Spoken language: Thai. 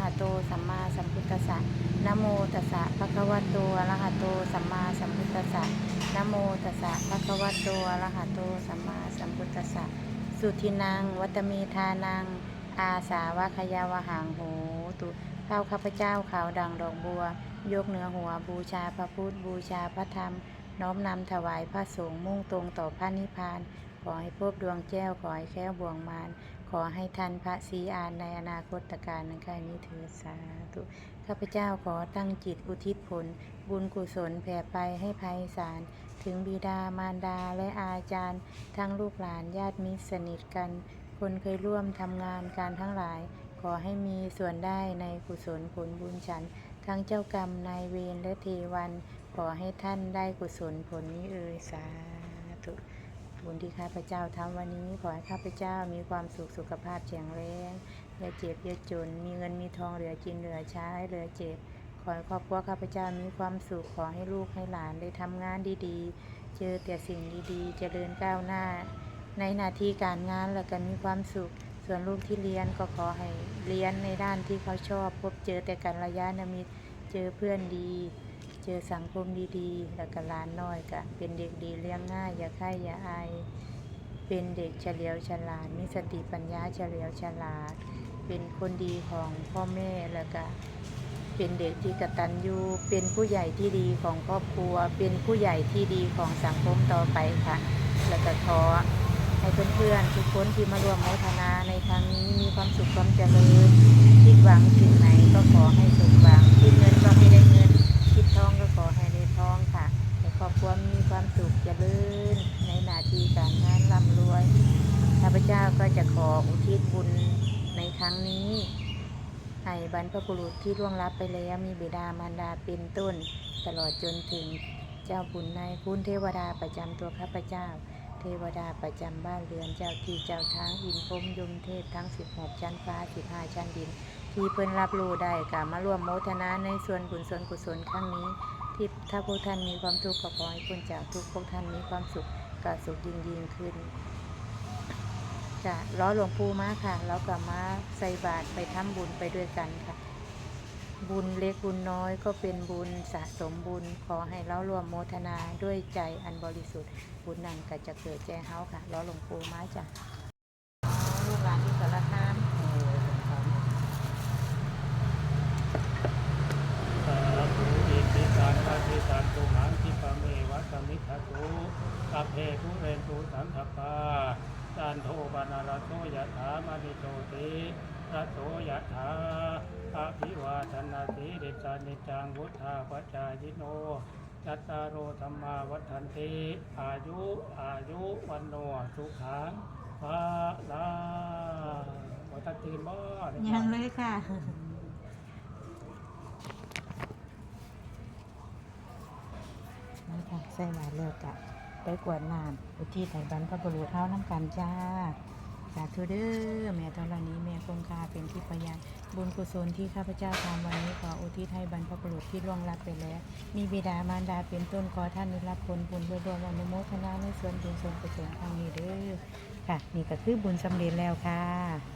หะโตสัมมาสัมพุทธัสสะนะโมตัสสะภะคะวะโตอะระหะโตสัมมาสัมพุทธัสสะนะโมตัสสะภะคะวะโตอะระหะโตสัมมาสัมพุทธัสสะสุทินัง วัตมีทานัง อาสาวะขยาวหังโหตุข้าข้าพเจ้าขาวดังดอกบัว ยกเนื้อหัวบูชาพระพุทธบูชาพระธรรม น้อมนำถวายพระสงฆ์มุ่งตรงต่อพระนิพพาน ขอให้พบดวงแจ้วขอให้แค้บ่วงมาร อให้ทันพระศรีอานในอนาคตการนั้นค่นี้เถิดสาธุข้าพเจ้าขอตั้งจิตอุทิศผล บุญกุศลแผ่ไปให้ภัยสาร ถึงบิดามารดาและอาจารย์ ทั้งลูกหลานญาติมิตรสนิทกัน คนเคยร่วมทำงานการทั้งหลาย ขอให้มีส่วนได้ในกุศลผลบุญฉัน ทั้งเจ้ากรรมนายเวรและเทวัน ขอให้ท่านได้กุศลผลนี้เอ่ยสาธุ บุญที่ข้าพเจ้าทำวันนี้ ขอให้ข้าพเจ้ามีความสุขสุขภาพแข็งแรงอย่าเจ็บอย่าจน มีเงินมีทองเหลือกินเหลือใช้เหลือเจ็บ ขอให้ครอบครัวข้าพเจ้ามีความสุขขอให้ลูกให้หลานได้ทำงานดีๆ เจอแต่สิ่งดีๆ เจริญก้าวหน้า ในหน้าที่การงานแล้วก็มีความสุข ส่วนลูกที่เรียนก็ขอให้เรียนในด้านที่เขาชอบ พบเจอแต่กันระยะนมิตรเจอเพื่อนดี เจอสังคมดีๆ แล้วก็หลานน้อยก็เป็นเด็กดีเลี้ยงง่าย อย่าไข้อย่าอาย เป็นเด็กเฉลียวฉลาด มีสติปัญญาเฉลียวฉลาด เป็นคนดีของพ่อแม่แล้วก็เป็นเด็กที่กตัญญูเป็นผู้ใหญ่ที่ดีของครอบครัว เป็นผู้ใหญ่ที่ดีของสังคมต่อไปค่ะ แล้วก็ขอให้เพื่อนๆทุกคนที่มาร่วมโมทนาในครั้งนี้มีความสุขความเจริญคิดหวังสิ่งไหนก็ขอให้สมหวังคิดเงินก็ให้ได้เงิน คิดทองก็ขอให้ได้ทองค่ะให้ครอบครัวมีความสุขเจริญในหน้าที่การงานร่ำรวย ข้า พเจ้าก็จะขออุทิศบุญในครั้งนี้ให้บรรพบุรุษที่ล่วงลับไปแล้วมีบิดามารดาเป็นต้น ตลอดจนถึงเจ้าบุญนายคุณเทวดาประจำตัวข้าพเจ้า เทวดาประจำบ้านเรือนเจ้าที่เจ้าทางอินพรมยมเทพทั้ง 16 ชั้นฟ้า 15 ชั้นดิน ที่เพิ่นรับรู้ได้กามาร่วมโมทนาในส่วนบุญส่วนกุศลครั้งนี้ ที่ถ้าพวกท่านมีความทุกข์ก็ขอให้พ้นจากทุกพวกท่านมีความสุขก็สุขยิ่งยิ่งขึ้น จะล้อหลวงปู่มาค่ะ แล้วก็มาใส่บาตรไปทำบุญไปด้วยกันค่ะ บุญเล็กบุญน้อยก็เป็นบุญสะสมบุญ ขอให้เรารวมโมทนาด้วยใจอันบริสุทธิ์ บุญนั้นก็จะเกิดแจ้เฮาค่ะล้อหลวงปู่มาจ้ะลูกหลานที่สารคามสาธุอิติการปฏิสันตุหังคิปะเมวัตมิทตุสัพเพทุเรนตุสังขปา จันโทปนารโตยะถามณิโตติระโตยะถาอภิวาทนาสีเดชานิจังวุธาปจายโนจัตตารโอธรรมาวัฏันติอายุอายุวันโนสุขังภาลาวัตติบ่ยังเลยค่ะนี่ค่ะใส่บาตรแล้วกะ ไปกวดน้ำอุทิศให้บรรพบุรุษเท้าน้ำกันจ้าสาธุเด้อแม่ธรณีแม่คงคาเป็นที่พยานบุญกุศลที่ข้าพเจ้าทำวันนี้ขออุทิศให้บรรพบุรุษที่ล่วงลับไปแล้ว มีบิดามารดาเป็นต้นขอท่านได้รับผลบุญโดยรวมอนุโมทนาในส่วนบุญส่วนกุศลครั้งนี้เด้อค่ะ นี่ก็คือบุญสำเร็จแล้วค่ะ